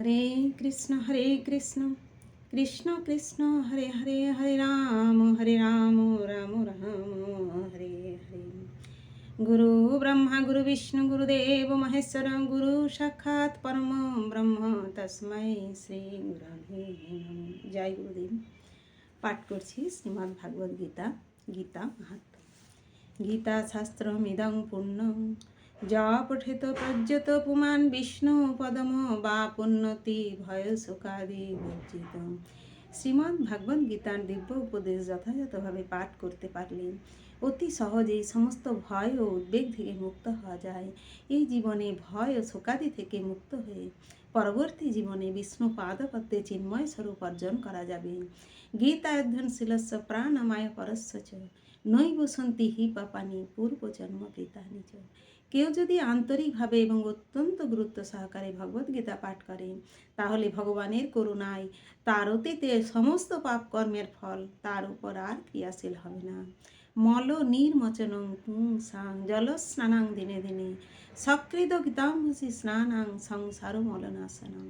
হরে কৃষ্ণ হরে কৃষ্ণ। কৃষ্ণ কৃষ্ণ, হরে হরে হরে রাম হরে রাম রাম রাম, হরে হরে। গুরু ব্রহ্মা, গুরু বিষ্ণু গুরুদেব মহেশ্বর, গুরু সাক্ষাৎ পরম ব্রহ্ম, তস্মৈ শ্রী গুরবে জয় গুরুদেব। পাঠ করছি শ্রীমদ্ ভাগবত গীতা গীতা মাহাত্ম গীতা শাস্ত্র শাস্ত্রমিদং পূর্ণং যা পঠিত প্রজ্যত পুমান বিষ্ণু পদম বা পুণ্যতি ভয় সুখাদি বর্জিত। শ্রীমদ্ ভাগবত গীতার দিব্য উপদেশ যথাযথভাবে পাঠ করতে পারলে অতি সহজেই সমস্ত ভয় ও উদ্বেগ থেকে মুক্ত হওয়া যায়। এই জীবনে ভয় ও শোকাদি থেকে মুক্ত হয়ে পরবর্তী জীবনে বিষ্ণু পাদপদ্মে চিন্ময় স্বরূপ অর্জন করা যাবে। গীতা অধ্যয়নশীলস্য প্রাণমায় পরস্য চ, নৈব সন্তি হি পাপানি পূর্বজন্ম কৃতানি চ। কেউ যদি আন্তরিকভাবে এবং অত্যন্ত গুরুত্ব সহকারে ভগবদ্গীতা পাঠ করেন, তাহলে ভগবানের করুণায় তার অতীতে সমস্ত পাপ কর্মের ফল তার উপর আর ক্রিয়াশীল হবে না। মল নির্মচনং পুংসাং জলস্নানাং দিনে দিনে সকৃত গীতাম্ভসি স্নানাং সংসার মলনাশনং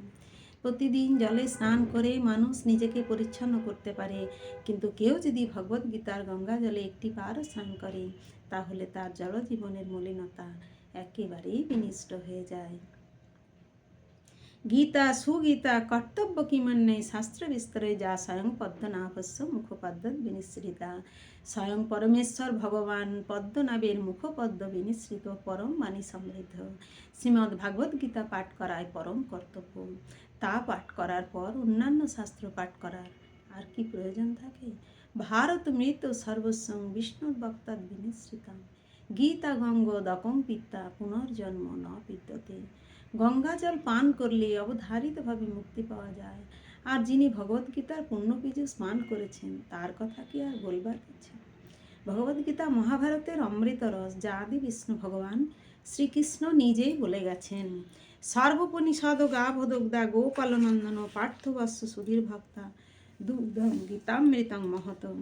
প্রতিদিন জলে স্নান করে মানুষ নিজেকে পরিচ্ছন্ন করতে পারে। কিন্তু কেউ যদি ভগবত গীতার গঙ্গা জলে একটি বারও স্নান করে, তাহলে তার জলজীবনের মলিনতা একেবারেই বিনিষ্ট হয়ে যায়। গীতা সুগীতা কর্তব্য কিমন্যে শাস্ত্র বিস্তরে যা স্বয়ং পদ্মনাভস্য মুখপদ্ম বিনিশ্রিতা স্বয়ং পরমেশ্বর ভগবান পদ্মনাভের মুখপদ্ম বিনিশ্রিত পরম বাণী সমৃদ্ধ শ্রীমদ্ ভাগবত গীতা পাঠ করায় পরম কর্তব্য তা পাঠ করার পর অন্যান্য শাস্ত্র পাঠ করার আর কি প্রয়োজন থাকে ভারত মৃত সর্বস্বং বিষ্ণুর বক্তাদ বিনিশ্রিতাম গীতা গঙ্গ দকম পিত্তা পুনর্জন্ম ন বিদ্যতে গঙ্গা জল পান করলে অবধারিতভাবে মুক্তি পাওয়া যায়। আর যিনি ভগবদ্গীতার পুণ্যবীজে স্নান করেছেন, তার কথা কি আর বলবার আছে ভগবদ্গীতা মহাভারতের অমৃত রস, যা আদি বিষ্ণু ভগবান শ্রীকৃষ্ণ নিজেই বলে গেছেন। সর্বপনিষদ গাভদগ্ধা গোপালনন্দন পার্থবস্য সুধীর ভক্তা দুগ্ধম গীতামৃতং মহতম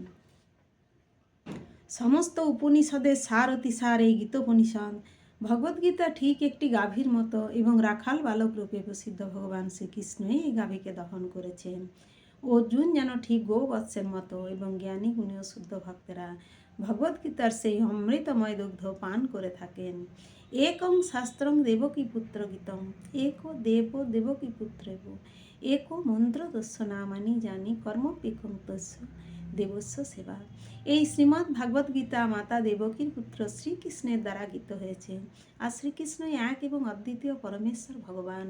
সমস্ত উপনিষদের সার অতিসার এই গীতোপনিষদ ভগবদ্গীতা ঠিক একটি গাভীর মতো এবং রাখাল বালক রূপে প্রসিদ্ধ ভগবান শ্রীকৃষ্ণই এই গাভীকে দহন করেছেন। অর্জুন যেন ঠিক গোবৎসের মতো এবং জ্ঞানী গুণীয় শুদ্ধ ভক্তেরা ভগবদ্গীতার সেই অমৃতময় দুগ্ধ পান করে থাকেন। একং শাস্ত্রং দেবকী পুত্র গীতম এক দেব দেবকী পুত্রেব এক মন্ত্র দস্য নামানি জানি কর্মপিকং তস্য দেবস্য সেবা। এই শ্রীমদ্ ভাগবত গীতা মাতা দেবকীর পুত্র শ্রীকৃষ্ণের দ্বারা গীত হয়েছে। আর শ্রীকৃষ্ণই এক এবং অদ্বিতীয় পরমেশ্বর ভগবান।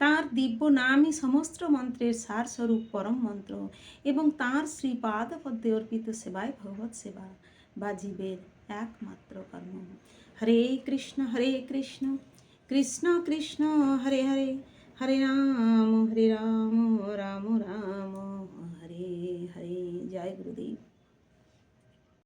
তাঁর দিব্য নামই সমস্ত মন্ত্রের সার স্বরূপ পরম মন্ত্র এবং তাঁর শ্রীপাদ পদ্মে অর্পিত সেবাই ভগবত সেবা বা জীবের একমাত্র কর্ম। হরে কৃষ্ণ হরে কৃষ্ণ কৃষ্ণ কৃষ্ণ, হরে হরে হরে রাম।